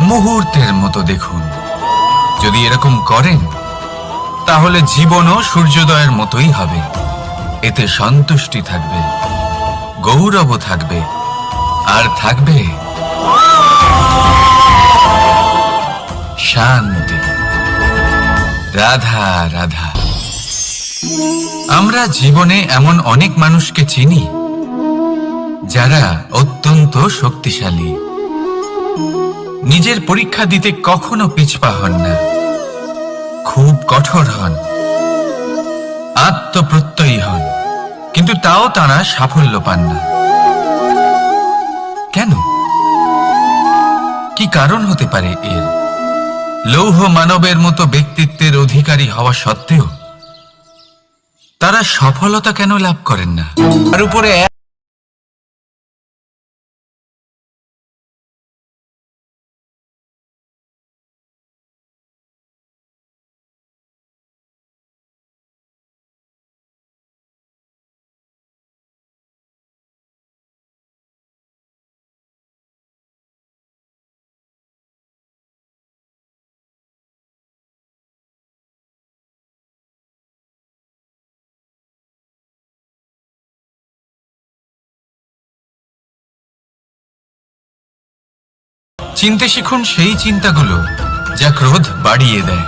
মুহূর্তের মতো দেখুন। যদি এরকম করেন, তাহলে জীবনও সূর্যোদয়ের মতোই হবে। এতে সন্তুষ্টি থাকবে গৌরব থাকবে, আর থাকবে শান্তি। রাধা রাধা। আমরা জীবনে এমন অনেক মানুষকে চিনি, যারা অত্যন্ত শক্তিশালী। নিজের পরীক্ষা দিতে কখনো পিছপা হন না। খুব কঠোর হন। আত্মপ্রত্যয়ী হন। কিন্তু তাও তারা সাফল্য পান না। কেন? কি কারণ হতে পারে এর? লৌহ মানবের মতো ব্যক্তিত্বের অধিকারী হওয়া সত্ত্বেও তারা সফলতা কেন লাভ করেন না? তার উপরে চিনতে শিখুন সেই চিন্তাগুলো যা ক্রোধ বাড়িয়ে দেয়।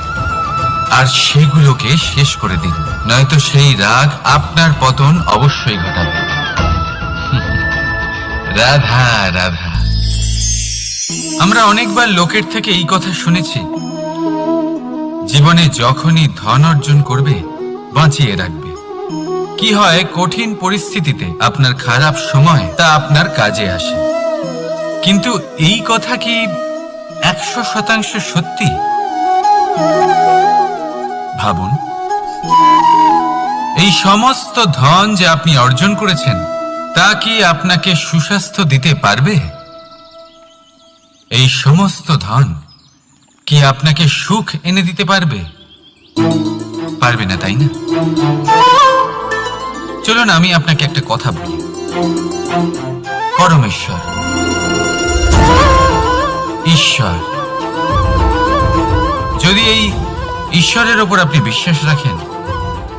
আর সেগুলোকে শেষ করে দিন, নয়তো সেই রাগ আপনার পতন অবশ্যই ঘটাবে। রাধা রাধা। আমরা অনেকবার লোকের থেকে এই কথা শুনেছি। জীবনে যখনই ধন অর্জন করবে, বাঁচিয়ে রাখবে। কি হয় কঠিন পরিস্থিতিতে আপনার খারাপ সময় তা আপনার কাজে আসে। কিন্তু এই কথা কি একশো শতাংশ সত্যি? ভাবুন। এই সমস্ত ধন যে আপনি অর্জন করেছেন, তা কি আপনাকে সুস্বাস্থ্য দিতে পারবে? এই সমস্ত ধন কি আপনাকে সুখ এনে দিতে পারবে? পারবে না, তাই না? চলুন, আমি আপনাকে একটা কথা বলি। পরমেশ্বর ঈশ্বর। যদি এই ঈশ্বরের ওপর আপনি বিশ্বাস রাখেন,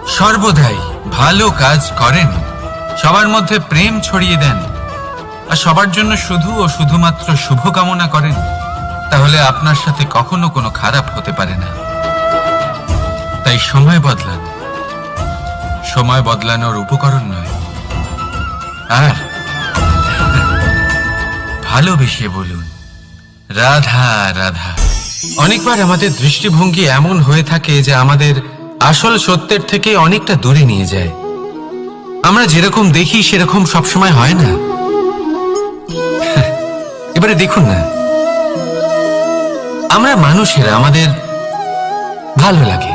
সর্বদাই ভালো কাজ করেন। সবার মধ্যে প্রেম ছড়িয়ে দেন আর সবার জন্য শুধু ও শুধুমাত্র শুভকামনা করেন, তাহলে আপনার সাথে কখনো কোনো খারাপ হতে পারে না। তাই সময় বদলান। সময় বদলানোর উপকরণ নয়। আর ভালোবেসে বলুন। রাধা রাধা। অনেকবার আমাদের দৃষ্টিভঙ্গি এমন হয়ে থাকে যে আমাদের আসল সত্যের থেকে অনেকটা দূরে নিয়ে যায়। আমরা যেরকম দেখি, সেরকম সবসময় হয় না। এবারে দেখুন না। আমরা মানুষেরা, আমাদের ভালো লাগে।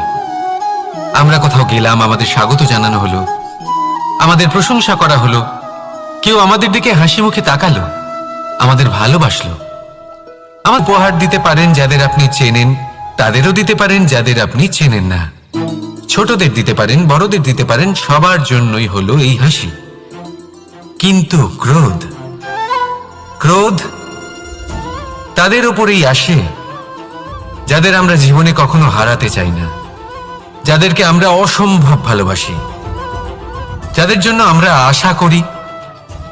আমরা কোথাও গেলাম, আমাদের স্বাগত জানানো হলো। আমাদের প্রশংসা করা হলো। কেউ আমাদের দিকে হাসি মুখে তাকালো। আমাদের ভালোবাসলো। আমার উপহার দিতে পারেন যাদের আপনি চেনেন, তাদেরও দিতে পারেন যাদের আপনি চেনেন না। ছোটদের দিতে পারেন, বড়দের দিতে পারেন, সবার জন্যই হলো এই হাসি। কিন্তু ক্রোধ? ক্রোধ তাদের উপরেই আসে, যাদের আমরা জীবনে কখনো হারাতে চাই না, যাদেরকে আমরা অসম্ভব ভালোবাসি, যাদের জন্য আমরা আশা করি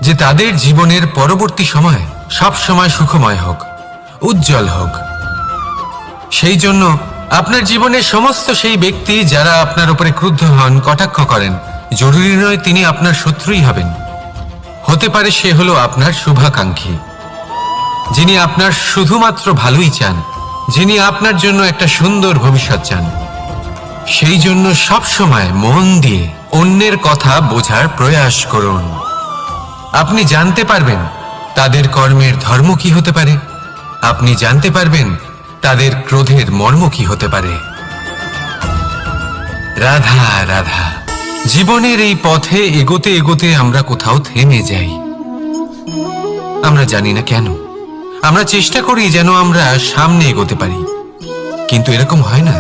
যে তাদের জীবনের পরবর্তী সময় সব সময় সুখময় হোক। উজ্জ্বল হোক। সেই জন্য আপনার জীবনের সমস্ত সেই ব্যক্তি যারা আপনার উপরে ক্রুদ্ধ হন, কটাক্ষ করেন, জরুরি নয় তিনি আপনার শত্রুই হবেন। হতে পারে সে হলো আপনার শুভাকাঙ্ক্ষী। যিনি আপনার শুধুমাত্র ভালোই চান, যিনি আপনার জন্য একটা সুন্দর ভবিষ্যৎ চান। সেই জন্য সব সময় মন দিয়ে অন্যের কথা বোঝার প্রয়াস করুন। আপনি জানতে পারবেন তাদের কর্মের ধর্ম কি হতে পারে। আপনি জানতে পারবেন তাদের ক্রোধের মর্ম কি হতে পারে। রাধা রাধা, জীবনের এই পথে এগোতে এগোতে আমরা কোথাও থেমে যাই। আমরা জানি না কেন। আমরা চেষ্টা করি যেন আমরা সামনে এগোতে পারি। কিন্তু এরকম হয় না।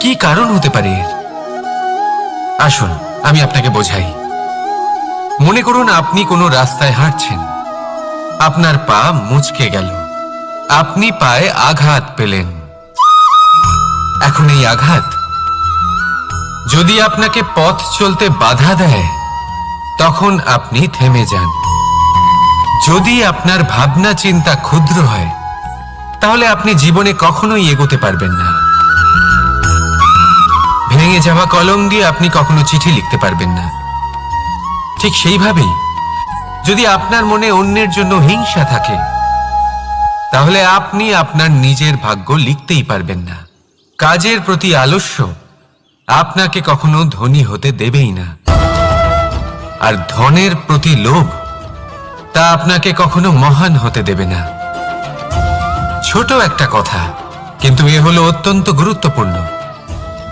কি কারণ হতে পারে? এর আসুন, আমি আপনাকে বোঝাই। মনে করুন আপনি কোনো রাস্তায় হাঁটছেন। আপনার পা মুচকে গেল। আপনি পায়ে আঘাত পেলেন। এখন এই আঘাত, যদি আপনাকে পথ চলতে বাধা দেয়, তখন আপনি থেমে যান। যদি আপনার ভাবনা চিন্তা ক্ষুদ্র হয়, তাহলে আপনি জীবনে কখনোই এগোতে পারবেন না। ভেঙে যাওয়া কলম দিয়ে আপনি কখনো চিঠি লিখতে পারবেন না। ঠিক সেইভাবেই যদি আপনার মনে অন্যের জন্য হিংসা থাকে, তাহলে আপনি আপনার নিজের ভাগ্য লিখতেই পারবেন না। কাজের প্রতি আলস্য আপনাকে কখনো ধনী হতে দেবেই না। আর ধনের প্রতি লোভ, তা আপনাকে কখনো মহান হতে দেবে না। ছোট একটা কথা, কিন্তু এ হলো অত্যন্ত গুরুত্বপূর্ণ।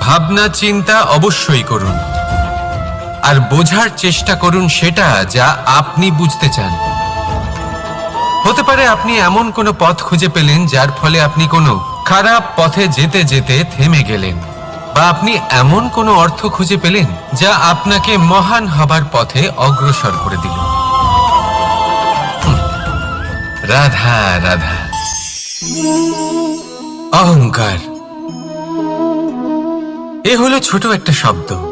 ভাবনা চিন্তা অবশ্যই করুন। আর বোঝার চেষ্টা করুন সেটা যা আপনি বুঝতে চান। হতে পারে আপনি এমন কোনো পথ খুঁজে পেলেন যার ফলে আপনি কোনো খারাপ পথে যেতে যেতে থেমে গেলেন, বা আপনি এমন কোনো অর্থ খুঁজে পেলেন যা আপনাকে মহান হবার পথে অগ্রসর করে দিল। রাধা রাধা। অহংকার। এ হলো ছোট একটা শব্দ।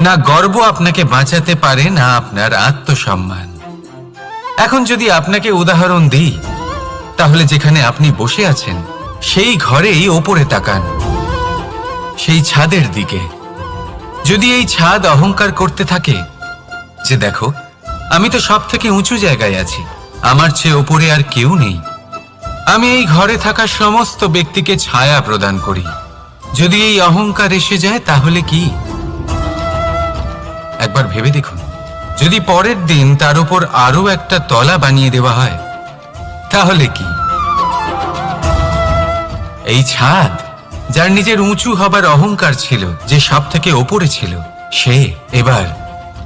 না গর্ব আপনাকে বাঁচাতে পারে, না আপনার আত্মসম্মান। এখন যদি আপনাকে উদাহরণ দিই, তাহলে যেখানে আপনি বসে আছেন, সেই ঘরেই ওপরে তাকান, সেই ছাদের দিকে। যদি এই ছাদ অহংকার করতে থাকে, যে দেখো, আমি তো সব থেকে উঁচু জায়গায় আছি, আমার চেয়ে ওপরে আর কেউ নেই। আমি এই ঘরে থাকা সমস্ত ব্যক্তিকে ছায়া প্রদান করি। যদি এই অহংকার এসে যায়, তাহলে কি? একবার ভেবে দেখুন। যদি পরের দিন তার উপর আরও একটা তলা বানিয়ে দেওয়া হয়, তাহলে কি? এই ছাদ, যার নিজের উঁচু হবার অহংকার ছিল, যে সব থেকে ওপরে ছিল, সে এবার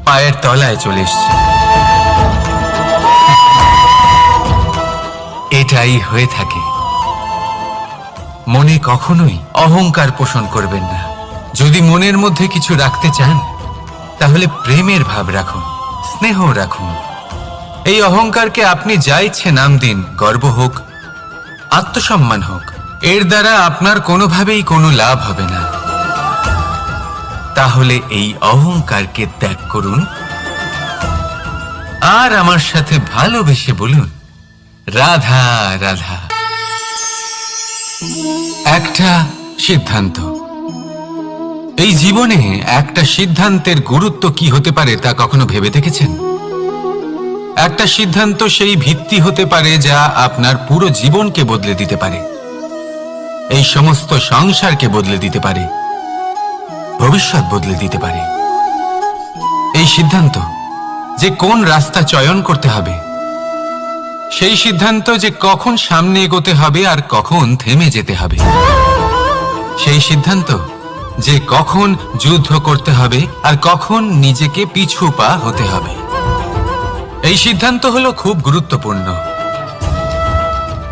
পায়ের তলায় চলে এসছে। এটাই হয়ে থাকে। মনে কখনোই অহংকার পোষণ করবেন না। যদি মনের মধ্যে কিছু রাখতে চান তাহলে প্রেমের ভাব রাখুন, স্নেহ রাখুন। এই অহংকারকে আপনি যা ইচ্ছে নাম দিন, গর্ব হোক, আত্মসম্মান হোক, এর দ্বারা আপনার কোনোভাবেই কোনো লাভ হবে না। তাহলে এই অহংকারকে ত্যাগ করুন, আর আমার সাথে ভালোবেসে বলুন, রাধা রাধা। একটা সিদ্ধান্ত। এই জীবনে একটা সিদ্ধান্তের গুরুত্ব কি হতে পারে তা কখনো ভেবে দেখেছেন? একটা সিদ্ধান্ত সেই ভিত্তি হতে পারে যা আপনার পুরো জীবনকে বদলে দিতে পারে। এই সমস্ত সংসারকে বদলে দিতে পারে। ভবিষ্যৎ বদলে দিতে পারে। এই সিদ্ধান্ত যে কোন রাস্তা চয়ন করতে হবে, সেই সিদ্ধান্ত যে কখন সামনে এগোতে হবে আর কখন থেমে যেতে হবে, সেই সিদ্ধান্ত যে কখন যুদ্ধ করতে হবে আর কখন নিজেকে পিছু পা হতে হবে। এই সিদ্ধান্ত হলো খুব গুরুত্বপূর্ণ।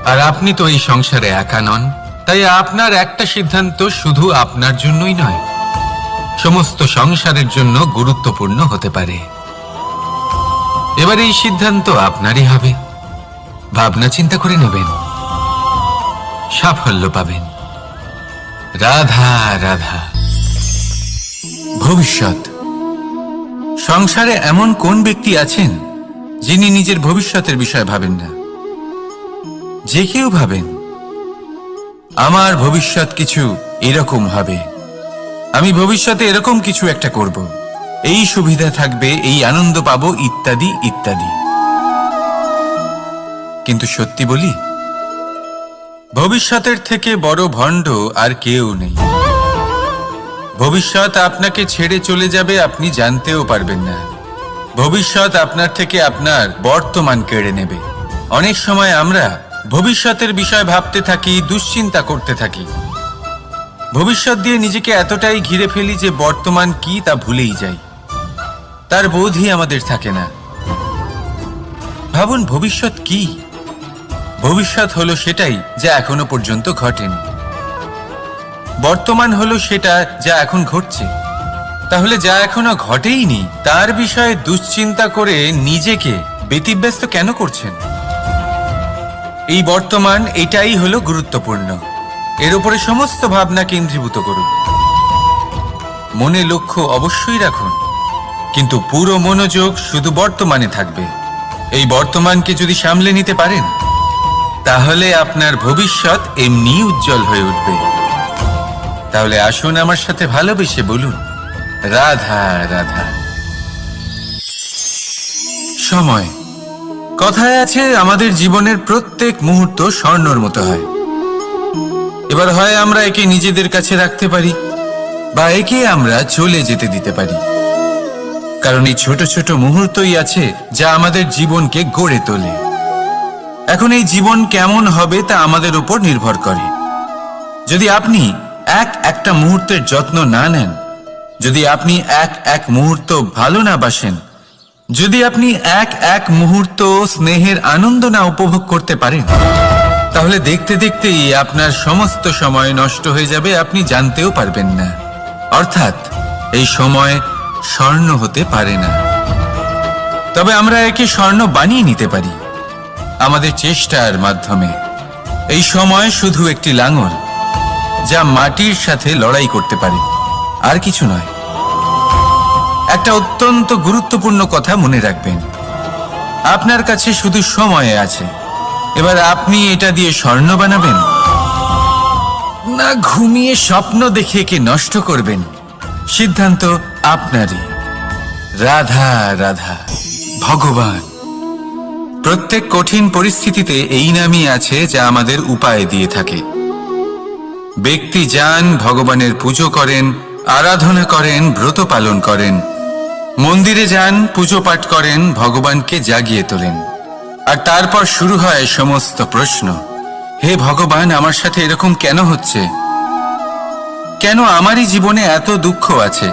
আর আপনি তো এই সংসারে একা নন, তাই আপনার একটা সিদ্ধান্ত শুধু আপনার জন্যই নয়, সমস্ত সংসারের জন্য গুরুত্বপূর্ণ হতে পারে। এবার এই সিদ্ধান্ত আপনারই হবে। ভাবনা চিন্তা করে নেবেন। সাফল্য পাবেন। রাধা রাধা। ভবিষ্যৎ। সংসারে এমন কোন ব্যক্তি আছেন যিনি নিজের ভবিষ্যতের বিষয় ভাবেন না? যে কেউ ভাবেন, আমার ভবিষ্যৎ কিছু এরকম হবে। আমি ভবিষ্যতে এরকম কিছু একটা করব। এই সুবিধা থাকবে, এই আনন্দ পাবো, ইত্যাদি ইত্যাদি। কিন্তু সত্যি বলি, ভবিষ্যতের থেকে বড় ভণ্ড আর কেউ নেই। ভবিষ্যৎ আপনাকে ছেড়ে চলে যাবে আপনি জানতেও পারবেন না। ভবিষ্যৎ আপনার থেকে আপনার বর্তমান কেড়ে নেবে। অনেক সময় আমরা ভবিষ্যতের বিষয় ভাবতে থাকি, দুশ্চিন্তা করতে থাকি। ভবিষ্যৎ দিয়ে নিজেকে এতটাই ঘিরে ফেলি যে বর্তমান কি তা ভুলেই যাই। তার বোধই আমাদের থাকে না। ভাবুন ভবিষ্যৎ কি? ভবিষ্যৎ হলো সেটাই যা এখনও পর্যন্ত ঘটেনি। বর্তমান হলো সেটা যা এখন ঘটছে। তাহলে যা এখনও ঘটেইনি, তার বিষয়ে দুশ্চিন্তা করে নিজেকে ব্যতিব্যস্ত কেন করছেন? এই বর্তমান, এটাই হলো গুরুত্বপূর্ণ। এর উপরে সমস্ত ভাবনা কেন্দ্রীভূত করুন। মনে লক্ষ্য অবশ্যই রাখুন, কিন্তু পুরো মনোযোগ শুধু বর্তমানে থাকবে। এই বর্তমানকে যদি সামলে নিতে পারেন, তাহলে আপনার ভবিষ্যৎ এমনি উজ্জ্বল হয়ে উঠবে। তাহলে আসুন আমার সাথে ভালোবেসে বলুন। রাধা রাধা। সময়। কথায় আছে, আমাদের জীবনের প্রত্যেক মুহূর্ত স্বর্ণর মতো হয়। এবার হয় আমরা একে নিজেদের কাছে রাখতে পারি, বা একে আমরা চলে যেতে দিতে পারি। কারণ এই ছোট ছোট মুহূর্তই আছে যা আমাদের জীবনকে গড়ে তোলে। এখন এই জীবন কেমন হবে তা আমাদের উপর নির্ভর করে। যদি আপনি এক একটা মুহূর্তের যত্ন না নেন। যদি আপনি এক এক মুহূর্ত ভালো না বাসেন, যদি আপনি এক এক মুহূর্ত স্নেহের আনন্দ না উপভোগ করতে পারেন, তাহলে দেখতে দেখতেই আপনার সমস্ত সময় নষ্ট হয়ে যাবে, আপনি জানতেও পারবেন না। অর্থাৎ, এই সময় স্বর্ণ হতে পারে না। তবে আমরা একে স্বর্ণ বানিয়ে নিতে পারি, আমাদের চেষ্টার মাধ্যমে। এই সময় শুধু একটি লাঙল যা মাটির সাথে লড়াই করতে পারে। আর কিছু নয়। একটা অত্যন্ত গুরুত্বপূর্ণ কথা মনে রাখবেন। আপনার কাছে শুধু সময় আছে। এবার আপনি এটা দিয়ে স্বর্ণ বানাবেন? না, ঘুমিয়ে স্বপ্ন দেখে একে নষ্ট করবেন। সিদ্ধান্ত আপনারই। রাধা রাধা। ভগবান। প্রত্যেক কঠিন পরিস্থিতিতে এই নামই আছে যা আমাদের উপায় দিয়ে থাকে। ব্যক্তি যান, ভগবানের পুজো করেন, আরাধনা করেন, ব্রত পালন করেন। মন্দিরে যান, পুজো পাঠ করেন, ভগবানকে জাগিয়ে তোলেন। আর তারপর শুরু হয় সমস্ত প্রশ্ন। হে ভগবান, আমার সাথে এরকম কেন হচ্ছে? কেন আমারই জীবনে এত দুঃখ আছে?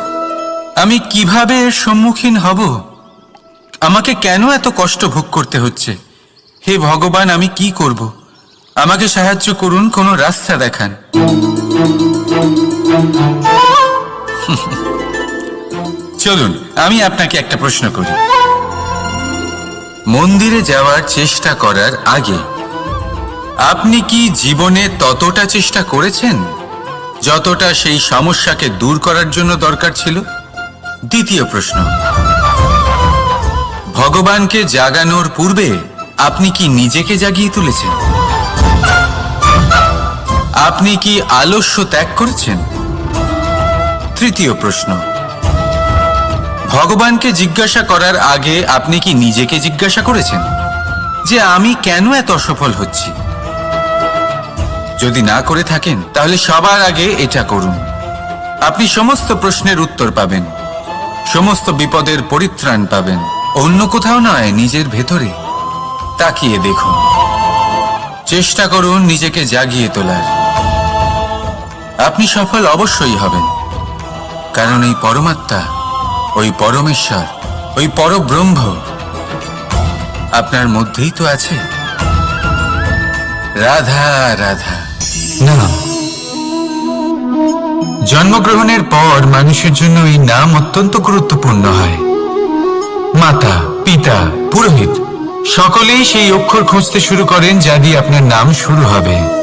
আমি কীভাবে এর সম্মুখীন হব? আমাকে কেন এত কষ্ট ভোগ করতে হচ্ছে? হে ভগবান, আমি কি করব? আমাকে সাহায্য করুন, কোনো রাস্তা দেখান। চলুন, আমি আপনাকে একটা প্রশ্ন করি। মন্দিরে যাওয়ার চেষ্টা করার আগে, আপনি কি জীবনে ততটা চেষ্টা করেছেন? যতটা সেই সমস্যাকে দূর করার জন্য দরকার ছিল? দ্বিতীয় প্রশ্ন, ভগবানকে জাগানোর পূর্বে আপনি কি নিজেকে জাগিয়ে তুলেছেন? আপনি কি আলস্য ত্যাগ করেছেন? তৃতীয় প্রশ্ন। ভগবানকে জিজ্ঞাসা করার আগে আপনি কি নিজেকে জিজ্ঞাসা করেছেন? যে আমি কেন এত অসফল হচ্ছি? যদি না করে থাকেন, তাহলে সবার আগে এটা করুন। আপনি সমস্ত প্রশ্নের উত্তর পাবেন। সমস্ত বিপদের পরিত্রাণ পাবেন। অন্য কোথাও নয়, নিজের ভেতরে। তাকিয়ে দেখুন। চেষ্টা করুন নিজেকে জাগিয়ে তোলার। আপনি সফল অবশ্যই হবেন। কারণ এই পরমাত্মা, ওই পরমেশ্বর, ওই পরব্রহ্ম আপনার মধ্যেই তো আছে। রাধা রাধা। না জন্মগ্রহণের পর মানুষের জন্য এই নাম অত্যন্ত গুরুত্বপূর্ণ হয়। মাতা, পিতা, পুরোহিত, সকলেই সেই অক্ষর খুঁজতে শুরু করেন যা দিয়ে আপনার নাম শুরু হবে।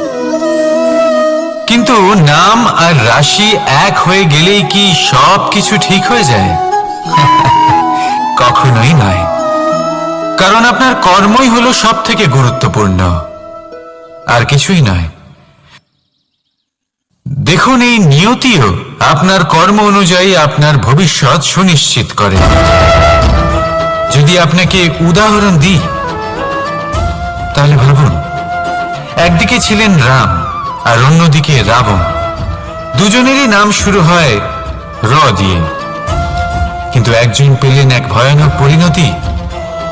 কিন্তু নাম আর রাশি এক হয়ে গেলেই কি সব কিছু ঠিক হয়ে যায়? কখনোই নয়। কারণ আপনার কর্মই হলো সব থেকে গুরুত্বপূর্ণ। আর কিছুই নয়। দেখুন, এই নিয়তিও আপনার কর্ম অনুযায়ী আপনার ভবিষ্যৎ সুনিশ্চিত করে। যদি আপনাকে উদাহরণ দিই, তাহলে ভাবুন, একদিকে ছিলেন রাম আর অন্যদিকে রাবণ। দুজনেরই নাম শুরু হয় র দিয়ে। কিন্তু একজন পেলেন এক ভয়ানক পরিণতি,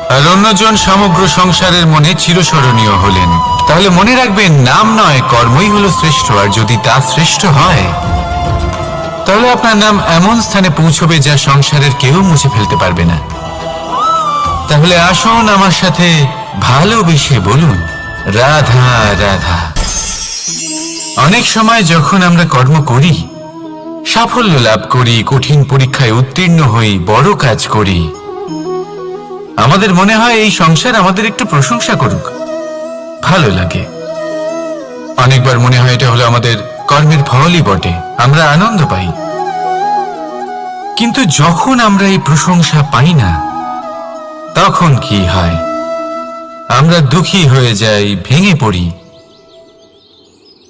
আর অন্যজন সমগ্র সংসারের মনে চিরস্মরণীয় হলেন। তাহলে মনে রাখবেন, নাম নয়, কর্মই হলো শ্রেষ্ঠ, আর যদি তা শ্রেষ্ঠ হয়, তাহলে আপনার নাম এমন স্থানে পৌঁছবে যা সংসারের কেউ মুছে ফেলতে পারবে না। তাহলে আসুন আমার সাথে ভালোবেসে বলুন, রাধা রাধা। অনেক সময় যখন আমরা কর্ম করি, সাফল্য লাভ করি, কঠিন পরীক্ষায় উত্তীর্ণ হই, বড় কাজ করি, আমাদের মনে হয় এই সংসার আমাদের একটু প্রশংসা করুক। ভালো লাগে। অনেকবার মনে হয় এটা হলো আমাদের কর্মের ফলই বটে, আমরা আনন্দ পাই। কিন্তু যখন আমরা এই প্রশংসা পাই না, তখন কি হয়? আমরা দুঃখী হয়ে যাই, ভেঙে পড়ি।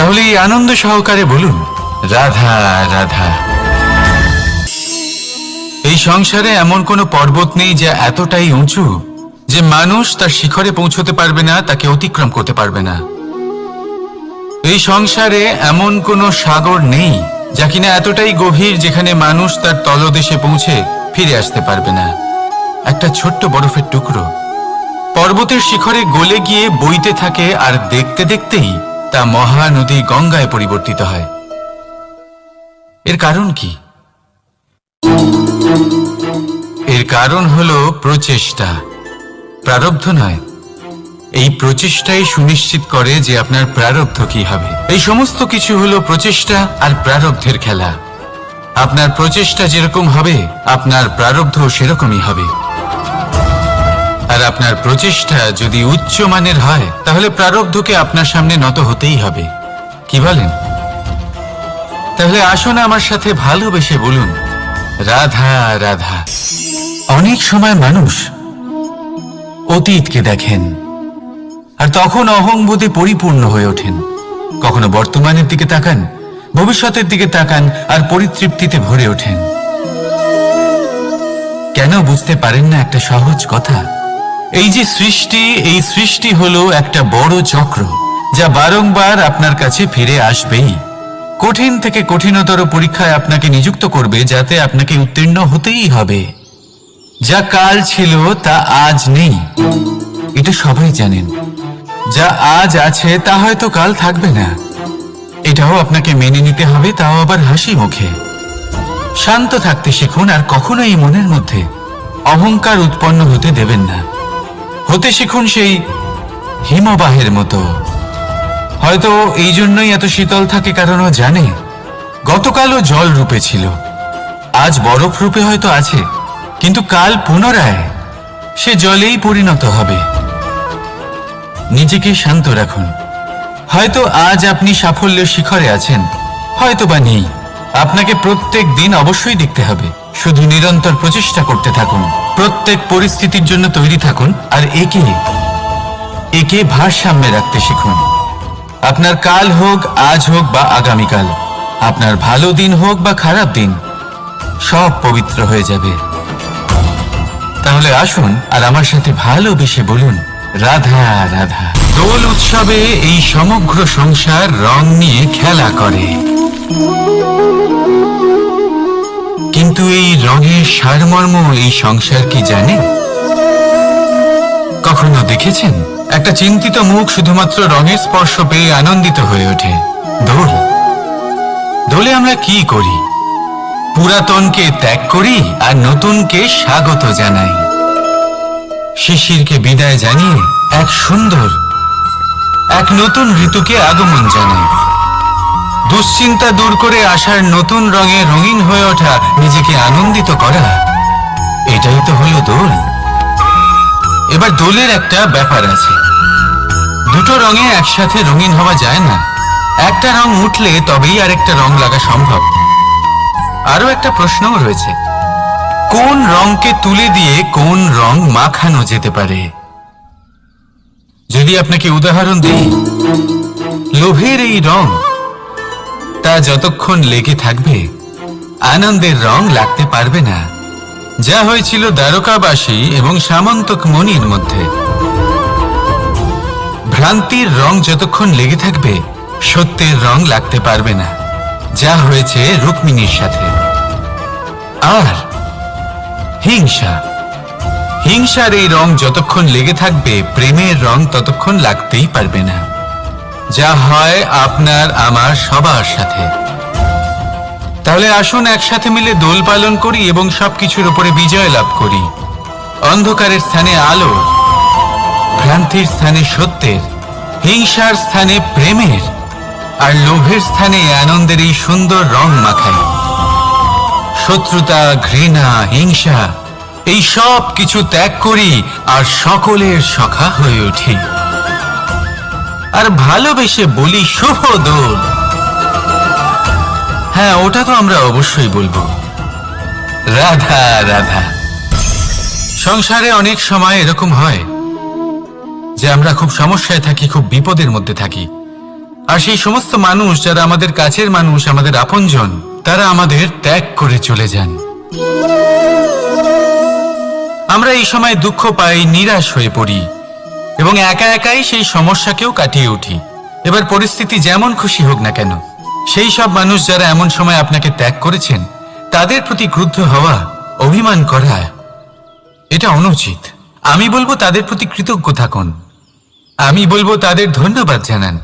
তাহলে এই আনন্দ সহকারে বলুন। রাধা রাধা। এই সংসারে এমন কোনো পর্বত নেই যা এতটাই উঁচু যে মানুষ তার শিখরে পৌঁছতে পারবে না, তাকে অতিক্রম করতে পারবে না। এই সংসারে এমন কোনো সাগর নেই যা কিনা এতটাই গভীর যেখানে মানুষ তার তলদেশে পৌঁছে ফিরে আসতে পারবে না। একটা ছোট্ট বরফের টুকরো। পর্বতের শিখরে গলে গিয়ে বইতে থাকে আর দেখতে দেখতেই তা মহানদী গঙ্গায় পরিবর্তিত হয়। এর কারণ কি? এর কারণ হলো প্রচেষ্টা। প্রারব্ধ নয়। এই প্রচেষ্টাই সুনিশ্চিত করে যে আপনার প্রারব্ধ কি হবে। এই সমস্ত কিছু হলো প্রচেষ্টা আর প্রারব্ধের খেলা। আপনার প্রচেষ্টা যেরকম হবে, আপনার প্রারব্ধ সেরকমই হবে। আর আপনার প্রচেষ্টা যদি উচ্চ মানের হয়, তাহলে প্রারব্ধকে আপনার সামনে নত হতেই হবে। কি বলেন? তাহলে আসুন আমার সাথে ভালোবেসে বলুন, রাধা রাধা। অনেক সময় মানুষ অতীতকে দেখেন, আর তখন অহংবোধে পরিপূর্ণ হয়ে ওঠেন। কখনো বর্তমানের দিকে তাকান, ভবিষ্যতের দিকে তাকান, আর পরিতৃপ্তিতে ভরে ওঠেন। কেন বুঝতে পারেন না একটা সহজ কথা? এই যে সৃষ্টি, এই সৃষ্টি হলো একটা বড় চক্র, যা বারংবার আপনার কাছে ফিরে আসবেই। কঠিন থেকে কঠিনতর পরীক্ষায় আপনাকে নিযুক্ত করবে, যাতে আপনাকে উত্তীর্ণ হতেই হবে। যা কাল ছিল, তা আজ নেই। এটা সবাই জানেন। যা আজ আছে, তা হয়তো কাল থাকবে না। এটাও আপনাকে মেনে নিতে হবে, তাও আবার হাসি মুখে। শান্ত থাকতে শিখুন, আর কখনো এই মনের মধ্যে অহংকার উৎপন্ন হতে দেবেন না। হতে শিখুন সেই হিমবাহের মতো। হয়তো এই জন্যই এত শীতল থাকে, কারণ জানে, গতকালও জল রূপে ছিল। আজ বরফ রূপে হয়তো আছে, কিন্তু কাল পুনরায় সে জলেই পরিণত হবে। নিজেকে শান্ত রাখুন। হয়তো আজ আপনি সাফল্যের শিখরে আছেন হয়তো বা নেই। আপনাকে প্রত্যেক দিন অবশ্যই দেখতে হবে। শুধু নিরন্তর প্রচেষ্টা করতে থাকুন। প্রত্যেক পরিস্থিতির জন্য তৈরি থাকুন আর একে একে ভারসাম্যে রাখতে শিখুন। আপনার কাল হোক, আজ হোক বা আগামীকাল, আপনার ভালো দিন হোক বা খারাপ দিন, সব পবিত্র হয়ে যাবে। তাহলে আসুন আর আমার সাথে ভালোবেসে বলুন, রাধা রাধা। দোল উৎসবে এই সমগ্র সংসার রং নিয়ে খেলা করে। কিন্তু এই রঙের সারমর্ম, এই সংসার কি জানে? কখনো দেখেছেন? একটা চিন্তিত মুখ শুধুমাত্র রঙের স্পর্শ পেয়ে আনন্দিত হয়ে ওঠে। দোল দোলে আমরা কি করি? পুরাতনকে ত্যাগ করি আর নতুনকে স্বাগত জানাই। শিশিরকে বিদায় জানিয়ে এক সুন্দর, এক নতুন ঋতুকে আগমন জানাই। দুশ্চিন্তা দূর করে আসার নতুন রঙে রঙিন হয়ে ওঠা, নিজেকে আনন্দিত করা। এটাই তো হলো দোল। এবার দোলের একটা ব্যাপার আছে। দুটো রঙে একসাথে রঙিন হওয়া যায় না। একটা রং উঠলে তবেই আরেকটা রং লাগা সম্ভব। আরও একটা প্রশ্নও রয়েছে। কোন রংকে তুলে দিয়ে কোন রং মাখানো যেতে পারে? যদি আপনাকে উদাহরণ দিই, লোভের এই রং তা যতক্ষণ লেগে থাকবে, আনন্দের রং লাগতে পারবে না। যা হয়েছিল দ্বারকাবাসী এবং সামন্তক মণির মধ্যে। ভ্রান্তির রং যতক্ষণ লেগে থাকবে, সত্যের রং লাগতে পারবে না। যা হয়েছে রুক্মিণীর সাথে। আর হিংসা। হিংসার এই রং যতক্ষণ লেগে থাকবে, প্রেমের রং ততক্ষণ লাগতেই পারবে না। যা হয় আপনার, আমার, সবার সাথে। তাহলে আসুন একসাথে মিলে দোল পালন করি এবং সবকিছুর উপরে বিজয় লাভ করি। অন্ধকারের স্থানে আলো, ভ্রান্তির স্থানে সত্যের, হিংসার স্থানে প্রেমের, আর লোভের স্থানে আনন্দের এই সুন্দর রং মাখাই। শত্রুতা, ঘৃণা, হিংসা, এই সব কিছু ত্যাগ করি আর সকলের সখা হয়ে উঠি। আর ভালোবেসে বলি শুভ দোল। হ্যাঁ ওটা তো আমরা অবশ্যই বলব। রাধা রাধা। সংসারে অনেক সময় এরকম হয় যে আমরা খুব সমস্যায় থাকি, খুব বিপদের মধ্যে থাকি। আর সেই সমস্ত মানুষ যারা আমাদের কাছের মানুষ, আমাদের আপনজন, তারা আমাদের ত্যাগ করে চলে যান। আমরা এই সময় দুঃখ পাই, নিরাশ হয়ে পড়ি। এবং একা একাই সেই সমস্যাকেও কাটিয়ে উঠি। এবার পরিস্থিতি যেমন খুশি হোক না কেন, সেই সব মানুষ যারা এমন সময় আপনাকে ত্যাগ করেছেন, তাদের প্রতি ক্রুদ্ধ হওয়া, অভিমান করা, এটা অনুচিত। আমি বলব তাদের প্রতি কৃতজ্ঞ থাকুন। আমি বলব তাদের ধন্যবাদ জানান।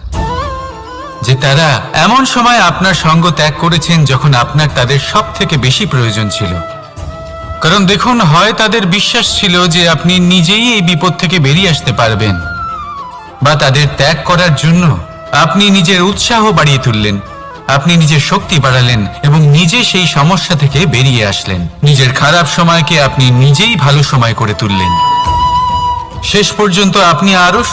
যে তারা এমন সময় আপনার সঙ্গ ত্যাগ করেছেন যখন আপনার তাদের সব থেকে বেশি প্রয়োজন ছিল। কারণ দেখুন, হয় তাদের বিশ্বাস ছিল যে আপনি নিজেই এই বিপদ থেকে বেরিয়ে আসতে পারবেন, বা তাদের ত্যাগ করার জন্য আপনি নিজের উৎসাহ বাড়িয়ে তুললেন, আপনি নিজের শক্তি বাড়ালেন এবং নিজে সেই সমস্যা থেকে বেরিয়ে আসলেন। নিজের খারাপ সময়কে আপনি নিজেই ভালো সময় করে তুললেন। শেষ পর্যন্ত আপনি আরও